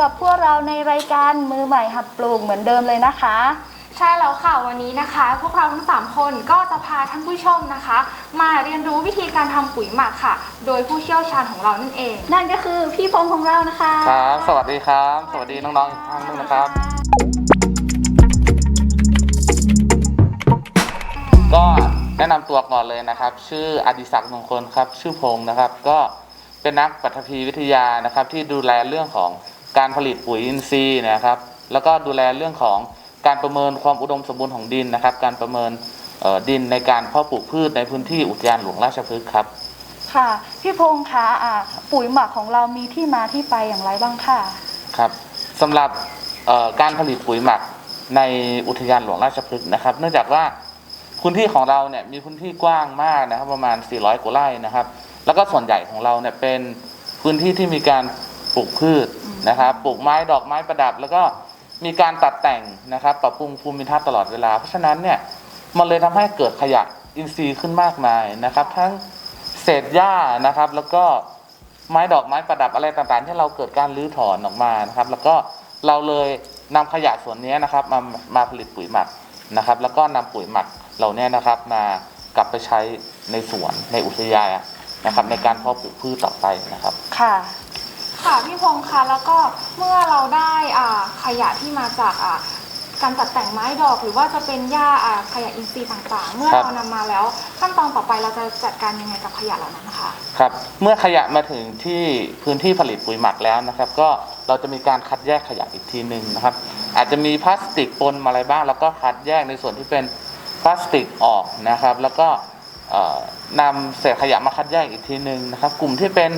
ก็มาพบกับพวกเราในรายการมือใหม่หัดปลูกเหมือนเดิมเลยนะคะ ใช่แล้วค่ะวันนี้นะคะ พวกเราทั้ง 3 คนก็จะพาท่านผู้ชมนะคะ มาเรียนรู้วิธีการทำปุ๋ยหมักค่ะ โดยผู้เชี่ยวชาญของเรานั่นเอง นั่นก็คือพี่พงษ์ของเรานะคะครับ สวัสดีครับ สวัสดีน้องๆอีกท่านหนึงนะครับ ก็แนะนำตัวก่อนเลยนะครับ ชื่ออดิศักดิ์มงคลครับ ชื่อพงศ์นะครับ ก็เป็นนักปฐพีวิทยานะครับ ที่ดูแลเรื่องของ การผลิตปุ๋ยอินทรีย์นะครับ แล้วก็ดูแลเรื่องของการประเมินความอุดมสมบูรณ์ของดินนะครับ การประเมินเอ่อดินในการเพาะปลูกพืชในพื้นที่อุทยานหลวงราชพฤกษ์ครับ ค่ะพี่พงษ์คะอะปุ๋ยหมักของเรามีที่มาที่ไปอย่างไรบ้างค่ะครับสำหรับเอ่อการผลิตปุ๋ยหมักในอุทยานหลวงราชพฤกษ์นะครับ เนื่องจากว่าพื้นที่ของเราเนี่ยมีพื้นที่กว้างมากนะครับ ประมาณ 400 กว่าไร่นะครับ แล้วก็ส่วนใหญ่ของเราเนี่ยเป็นพื้นที่ที่มีการปลูกพืช นะครับปลูกไม้ดอกไม้ประดับ แล้วก็มีการตัดแต่งนะครับปรับปรุงภูมิทัศน์ตลอดเวลา เพราะฉะนั้นเนี่ยมันเลยทำให้เกิดขยะอินทรีย์ขึ้นมากมายนะครับ ทั้งเศษหญ้านะครับ แล้วก็ไม้ดอกไม้ประดับอะไรต่างๆ ที่เราเกิดการรื้อถอนออกมานะครับ แล้วก็เราเลยนำขยะส่วนนี้นะครับมามาผลิตปุ๋ยหมักนะครับ แล้วก็นำปุ๋ยหมักเหล่านี้นะครับ มากลับไปใช้ในสวนในอุทยานนะครับ ในการเพาะปลูกพืชต่อไปนะครับ ค่ะ ค่ะพี่พงษ์คะแล้วก็เมื่อเราได้อ่าขยะที่มาจากอ่าการตัดแต่งไม้ดอกหรือว่าจะเป็นหญ้าอ่าขยะอินทรีย์ต่างๆ เมื่อครับ เรานำมาแล้ว ขั้นตอนต่อไปเราจะจัดการยังไงกับขยะเหล่านั้นนะคะ ครับเมื่อขยะมาถึงที่พื้นที่ผลิตปุ๋ยหมักแล้วนะครับ ก็เราจะมีการคัดแยกขยะอีกทีหนึ่งนะครับ อาจจะมีพลาสติกปนมาอะไรบ้าง แล้วก็คัดแยกในส่วนที่เป็นพลาสติกออกนะครับ แล้วก็เอ่อ นำเศษขยะมาคัดแยกอีกทีหนึ่งนะครับ กลุ่มที่เป็น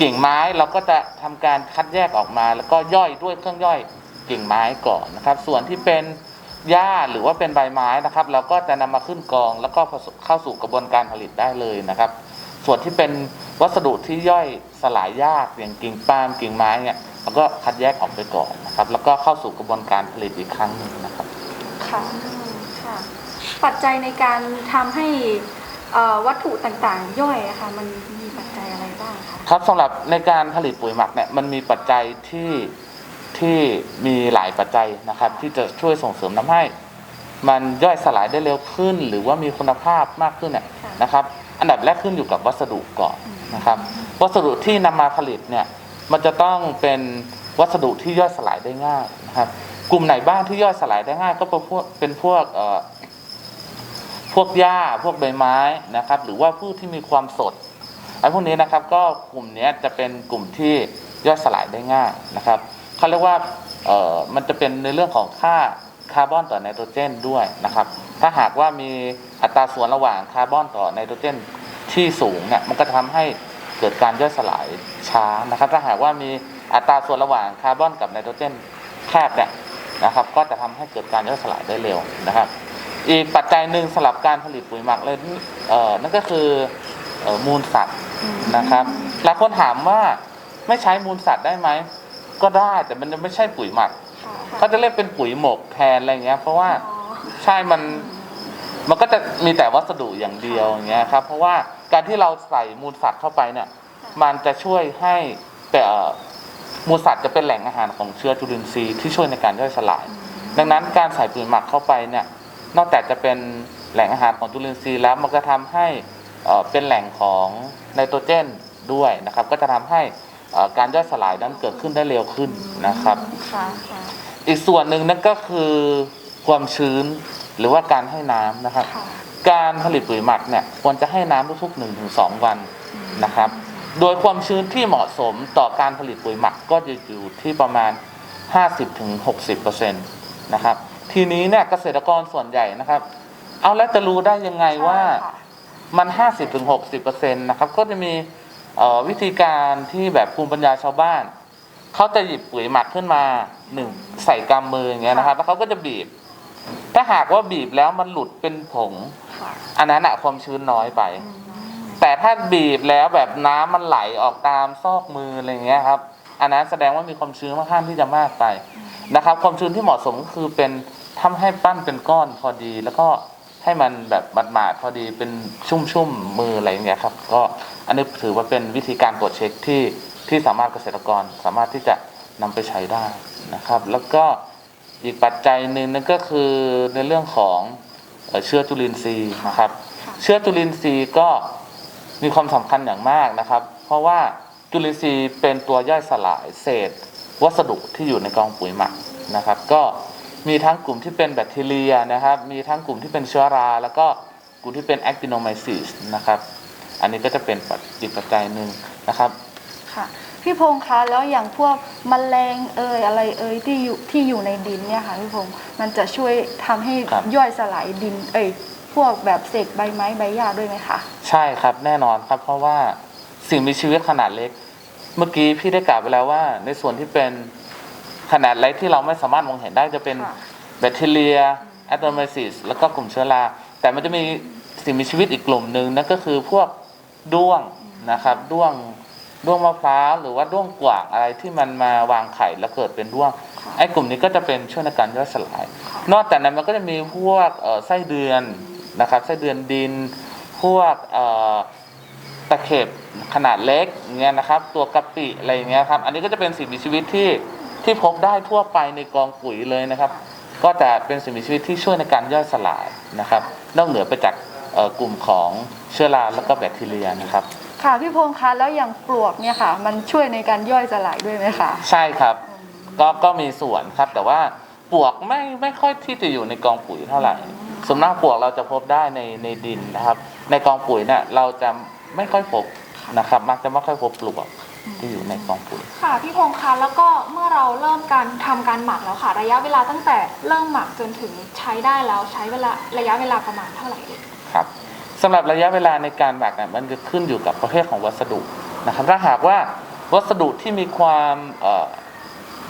กิ่งไม้เราก็จะทำการคัดแยกออกมา แล้วก็ย่อยด้วยเครื่องย่อยกิ่งไม้ก่อนนะครับ ส่วนที่เป็นหญ้าหรือว่าเป็นใบไม้นะครับ เราก็จะนำมาขึ้นกอง แล้วก็เข้าสู่กระบวนการผลิตได้เลยนะครับ ส่วนที่เป็นวัสดุที่ย่อยสลายยากอย่างกิ่งปาล์มกิ่งไม้เนี่ยเราก็คัดแยกออกไปก่อนนะครับ แล้วก็เข้าสู่กระบวนการผลิตอีกครั้งหนึ่งนะครับค่ะค่ะปัจจัยในการทำให้ วัตถุต่างๆ ย่อยอะค่ะ มันมีปัจจัยอะไรบ้างคะครับสำหรับในการผลิตปุ๋ยหมักเนี่ยมันมีปัจจัยที่ที่มีหลายปัจจัยนะครับ ที่จะช่วยส่งเสริมทำให้ มันย่อยสลายได้เร็วขึ้น หรือว่ามีคุณภาพมากขึ้นเนี่ยนะครับ อันดับแรกขึ้นอยู่กับวัสดุก่อนนะครับ วัสดุที่นำมาผลิตเนี่ยมันจะต้องเป็นวัสดุที่ย่อยสลายได้ง่ายนะครับ กลุ่มไหนบ้างที่ย่อยสลายได้ง่าย ก็เป็นพวกเป็นพวกเอ่อ พวกหญ้าพวกใบไม้นะครับ หรือว่าพืชที่มีความสดไอ้พวกนี้นะครับก็กลุ่มนี้จะเป็นกลุ่มที่ย่อยสลายได้ง่ายนะครับเขาเรียกว่าเอ่อมันจะเป็นในเรื่องของค่าคาร์บอนต่อไนโตรเจนด้วยนะครับ ถ้าหากว่ามีอัตราส่วนระหว่างคาร์บอนต่อไนโตรเจนที่สูงเนี่ยมันก็จะทำให้เกิดการย่อยสลายช้านะครับ ถ้าหากว่ามีอัตราส่วนระหว่างคาร์บอนกับไนโตรเจนแคบเนี่ยนะครับ ก็จะทำให้เกิดการย่อยสลายได้เร็วนะครับ อีกปัจจัยหนึ่งสำหรับการผลิตปุ๋ยหมักเลยเอ่อนั่นก็คือเอ่อมูลสัตว์นะครับหลายคนถามว่าไม่ใช้มูลสัตว์ได้ไหมก็ได้แต่มันจะไม่ใช่ปุ๋ยหมักเขาจะเรียกเป็นปุ๋ยหมกแทนอะไรเงี้ย เพราะว่าอ๋อใช่มันมันก็จะมีแต่วัสดุอย่างเดียวอย่างเงี้ยครับเพราะว่าการที่เราใส่มูลสัตว์เข้าไปเนี่ย มันจะช่วยให้แต่เอ่อมูลสัตว์จะเป็นแหล่งอาหารของเชื้อจุลินทรีย์ที่ช่วยในการย่อยสลาย ดังนั้นการใส่ปุ๋ยหมักเข้าไปเนี่ย นอกจากจะเป็นแหล่งอาหารของจุลินทรีย์แล้วมันก็ทำให้เอ่อเป็นแหล่งของไนโตรเจนด้วยนะครับ ก็จะทำให้เอ่อการย่อยสลายนั้นเกิดขึ้นได้เร็วขึ้นนะครับค่ะค่ะอีกส่วนหนึ่งนั่นก็คือความชื้นหรือว่าการให้น้ำนะครับค่ะการผลิตปุ๋ยหมักเนี่ยควรจะให้น้ำทุกๆ1นถึงสวันนะครับ โดยความชื้นที่เหมาะสมต่อการผลิตปุ๋ยหมักก็จะอยู่ที่ประมาณ 50-60%นะครับ ทีนี้เนี่ยเกษตรกรส่วนใหญ่นะครับ เอาแล้วจะรู้ได้ยังไงว่าค่ะมัน 50-60%นะครับก็จะมีเอ่อวิธีการที่แบบภูมิปัญญาชาวบ้าน เขาจะหยิบปุ๋ยหมักขึ้นมาหนึ่งใส่กำมืออย่างเงี้ยนะครับ แล้วเขาก็จะบีบ ถ้าหากว่าบีบแล้วมันหลุดเป็นผงค่ะอันนั้นอะความชื้นน้อยไป แต่ถ้าบีบแล้วแบบน้ำมันไหลออกตามซอกมืออะไรเงี้ยครับ อันนั้นแสดงว่ามีความชื้นค่อนข้างที่จะมากไปนะครับ ความชื้นที่เหมาะสมก็คือเป็นทำให้ปั้นเป็นก้อนพอดี แล้วก็ให้มันแบบหมาดๆพอดีเป็นชุ่มๆมืออะไรเงี้ยครับ ก็อันนี้ถือว่าเป็นวิธีการตรวจเช็คที่ที่สามารถเกษตรกรสามารถที่จะนำไปใช้ได้นะครับ แล้วก็อีกปัจจัยหนึ่งนั่นก็คือในเรื่องของเอ่อเชื้อจุลินทรีย์นะครับค่ะเชื้อจุลินทรีย์ก็มีความสำคัญอย่างมากนะครับ เพราะว่า จุลินทรีย์เป็นตัวย่อยสลายเศษ วัสดุที่อยู่ในกองปุ๋ยหมักนะครับ ก็มีทั้งกลุ่มที่เป็นแบคทีเรียนะครับ มีทั้งกลุ่มที่เป็นเชื้อรา แล้วก็กลุ่มที่เป็นแอคติโนไมซิสนะครับ อันนี้ก็จะเป็นปัจอีกปัจจัยหนึ่งนะครับค่ะพี่พงษ์คะแล้วอย่างพวกแมลงเอ่ยอะไรเอ่ยที่อยู่ที่อยู่ในดินเนี่ยค่ะพี่พงษ์มันจะช่วยทำให้ครับย่อยสลายดิน เอ่ยพวกแบบเศษใบไม้ใบหญ้าด้วยไหมคะใช่ครับแน่นอนครับเพราะว่า สิ่งมีชีวิตขนาดเล็ก เมื่อกี้พี่ได้กล่าวไปแล้วว่า ในส่วนที่เป็นขนาดเล็กที่เราไม่สามารถมองเห็นได้จะเป็นค่ะแบคทีเรียแอตโนไมซิสแล้วก็กลุ่มเชื้อราแต่มันจะมีสิ่งมีชีวิตอีกกลุ่มหนึ่งนั่นก็คือพวกด้วงนะครับด้วงด้วงมะพร้าวหรือว่าด้วงกว่างอะไรที่มันมาวางไข่แล้วเกิดเป็นด้วงค่ะไอ้กลุ่มนี้ก็จะเป็นช่วยในการย่อยสลาย นอกจากนั้นมันก็จะมีพวกเอ่อไส้เดือนนะครับไส้เดือนดิน พวกเอ่อ ตะเข็บขนาดเล็กอย่างเงี้ยนะครับ ตัวกะปิอะไรอย่างเงี้ยครับ อันนี้ก็จะเป็นสิ่งมีชีวิตที่ที่พบได้ทั่วไปในกองปุ๋ยเลยนะครับ ก็จะเป็นสิ่งมีชีวิตที่ช่วยในการย่อยสลายนะครับ นอกเหนือไปจากเอ่อกลุ่มของเชื้อราแล้วก็แบคทีเรียนะครับค่ะพี่พงษ์คะแล้วอย่างปลวกเนี่ยค่ะ มันช่วยในการย่อยสลายด้วยไหมคะใช่ครับ ก็ก็มีส่วนครับ แต่ว่าปลวกไม่ไม่ค่อยที่จะอยู่ในกองปุ๋ยเท่าไหร่ส่วนมากปลวกเราจะพบได้ในในดินนะครับ ในกองปุ๋ยเนี่ยเราจะ ไม่ค่อยพบนะครับ มักจะไม่ค่อยพบปลวกที่อยู่ในกองปุ๋ยค่ะพี่พงษ์คะแล้วก็เมื่อเราเริ่มการทำการหมักแล้วค่ะ ระยะเวลาตั้งแต่เริ่มหมักจนถึงใช้ได้แล้วใช้เวลาระยะเวลาประมาณเท่าไหร่เอ่ยครับสำหรับระยะเวลาในการหมักเนี่ยมันจะขึ้นอยู่กับประเภทของวัสดุนะครับถ้าหากว่าวัสดุที่มีความเอ่อ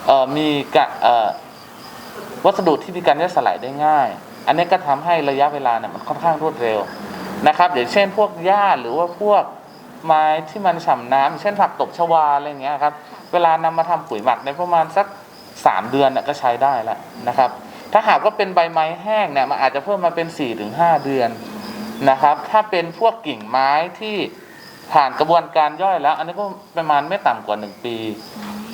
เอ่อมีกะเอ่อวัสดุที่มีการย่อยสลายได้ง่าย อันนี้ก็ทำให้ระยะเวลาเนี่ยมันค่อนข้างรวดเร็ว นะครับอย่างเช่นพวกหญ้าหรือว่าพวกไม้ที่มันฉ่ำน้ำอย่างเช่นผักตบชวาอะไรอย่างเงี้ยครับ เวลานำมาทำปุ๋ยหมักในประมาณสักสามเดือนน่ะก็ใช้ได้แล้วนะครับ ถ้าหากว่าเป็นใบไม้แห้งเนี่ยมันอาจจะเพิ่มมาเป็น4ี่ถึงหเดือนนะครับ ถ้าเป็นพวกกิ่งไม้ที่ผ่านกระบวนการย่อยแล้ว อันนี้ก็ประมาณไม่ต่ำกว่า 1 ปี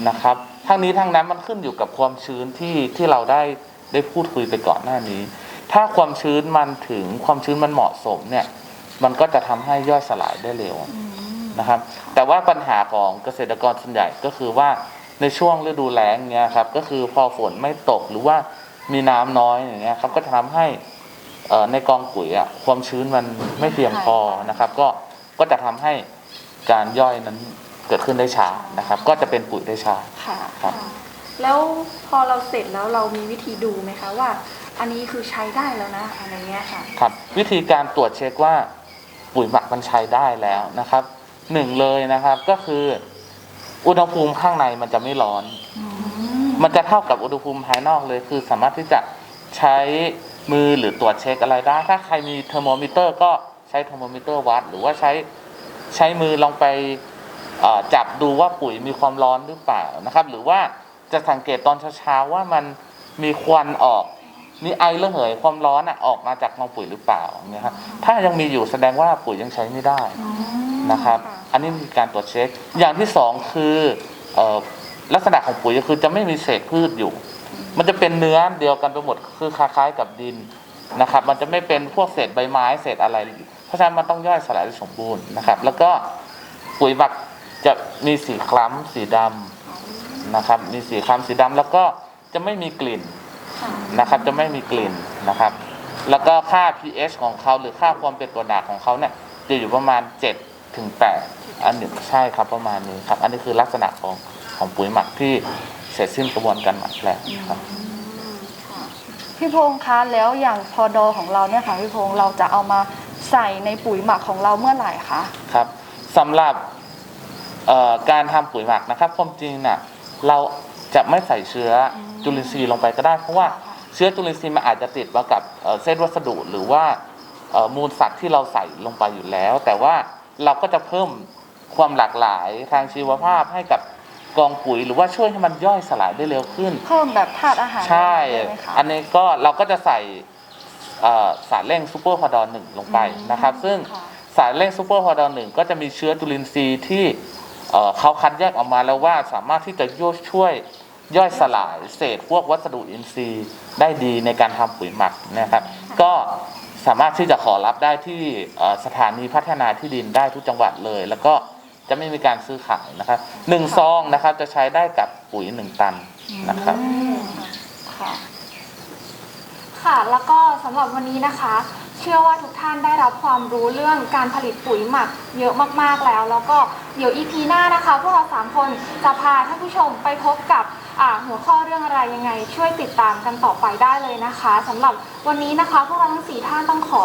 นะครับทั้งนี้ทั้งนั้นมันขึ้นอยู่กับความชื้นที่ที่เราได้ได้พูดคุยไปก่อนหน้านี้ ถ้าความชื้นมันถึงความชื้นมันเหมาะสมเนี่ยมันก็จะทำให้ย่อยสลายได้เร็วนะครับ แต่ว่าปัญหาของเกษตรกรส่วนใหญ่ก็คือว่าในช่วงฤดูแล้งเนี่ยครับก็คือพอฝนไม่ตกหรือว่ามีน้ำน้อยอย่างเงี้ยครับก็จะทำให้เอ่อในกองปุ๋ยอะความชื้นมันไม่เพียงพอนะครับ ก็ก็จะทำให้การย่อยนั้นเกิดขึ้นได้ช้านะครับ ก็จะเป็นปุ๋ยได้ช้าค่ะครับแล้วพอเราเสร็จแล้วเรามีวิธีดูไหมคะว่า อันนี้คือใช้ได้แล้วนะอะไรเงี้ยค่ะครับ วิธีการตรวจเช็คว่าปุ๋ยหมักมันใช้ได้แล้วนะครับหนึ่งเลยนะครับก็คือ อุณหภูมิข้างในมันจะไม่ร้อน มันจะเท่ากับอุณหภูมิภายนอกเลย คือสามารถที่จะใช้มือหรือตรวจเช็คอะไรได้ ถ้าใครมีเทอร์โมมิเตอร์ ก็ใช้เทอร์โมมิเตอร์วัด หรือว่าใช้ใช้มือลองไปเอ่อจับดูว่าปุ๋ยมีความร้อนหรือเปล่านะครับ หรือว่าจะสังเกตตอนเช้าๆว่ามันมีควันออก มีไอระเหยความร้อนอะออกมาจากกองปุ๋ยหรือเปล่าเนี่ยครับถ้ายังมีอยู่แสดงว่าปุ๋ยยังใช้ไม่ได้นะครับค่ะอันนี้มีการตรวจเช็ค อย่างที่สองคือเอ่อลักษณะของปุ๋ยก็คือจะไม่มีเศษพืชอยู่ มันจะเป็นเนื้อเดียวกันไปหมดคือคล้ายๆกับดินนะครับ มันจะไม่เป็นพวกเศษใบไม้เศษอะไร เพราะฉะนั้นมันต้องย่อยสลายได้สมบูรณ์นะครับ แล้วก็ปุ๋ยหมักจะมีสีคล้ำสีดำนะครับ มีสีคล้ำสีดำแล้วก็จะไม่มีกลิ่นค่ะ นะครับจะไม่มีกลิ่นนะครับ แล้วก็ค่า pH ของเขาหรือค่าความเป็นตัวด่างของเขาเนี่ยจะอยู่ประมาณ7ถึง8อันหนึ่งใช่ครับประมาณนี้ครับ อันนี้คือลักษณะของของปุ๋ยหมักที่เสร็จสิ้นกระบวนการหมักแล้วครับพี่พงษ์คะแล้วอย่างพอดอของเราเนี่ยค่ะพี่พงษ์เราจะเอามาใส่ในปุ๋ยหมักของเราเมื่อไหร่คะครับสำหรับเอ่อการทำปุ๋ยหมักนะครับความจริงน่ะเราจะไม่ใส่เชื้ออ จุลินทรีย์ลงไปก็ได้ เพราะว่าเชื้อจุลินทรีย์มันอาจจะติดมากับเอ่อเส้นวัสดุหรือว่าเอ่อมูลสัตว์ที่เราใส่ลงไปอยู่แล้ว แต่ว่าเราก็จะเพิ่มความหลากหลายทางชีวภาพให้กับกองปุ๋ยหรือว่าช่วยให้มันย่อยสลายได้เร็วขึ้น เพิ่มแบบธาตุอาหารใช่ได้ไหมคะอันนี้ก็เราก็จะใส่เอ่อสารเร่งซูเปอร์พอดอนหนึ่งลงไปนะครับ ซึ่งค่ะสารเร่งซูเปอร์พอดอนหนึ่งก็จะมีเชื้อจุลินทรีย์ที่เอ่อเขาคัดแยกออกมาแล้วว่าสามารถที่จะย่อยช่วย ย่อยสลายเศษพวกวัสดุอินทรีย์ได้ดีในการทำปุ๋ยหมักนะครับ ก็สามารถที่จะขอรับได้ที่เอ่อสถานีพัฒนาที่ดินได้ทุกจังหวัดเลย แล้วก็จะไม่มีการซื้อขายนะครับหนึ่งซองนะครับจะใช้ได้กับปุ๋ยหนึ่งตันนะครับค่ะ ค่ะ แล้วก็สำหรับวันนี้นะคะ เชื่อว่าทุกท่านได้รับความรู้เรื่องการผลิตปุ๋ยหมักเยอะมากๆแล้ว แล้วก็ เดี๋ยว EP หน้านะคะ พวกเราสามคนจะพาท่านผู้ชมไปพบกับอ่าหัวข้อเรื่องอะไรยังไง ช่วยติดตามกันต่อไปได้เลยนะคะสำหรับวันนี้นะคะ พวกเราทั้งสี่ท่านต้องขอ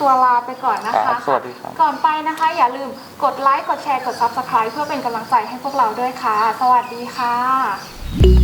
ตัวลาไปก่อนนะครัคะบสวัสดีครับ ก่อนไปนะคะ อย่าลืมกดไลค์ กดแชร์ กด Subscribe เพื่อเป็นกำลังใจให้พวกเราด้วยค่ะ สวัสดีค่ะ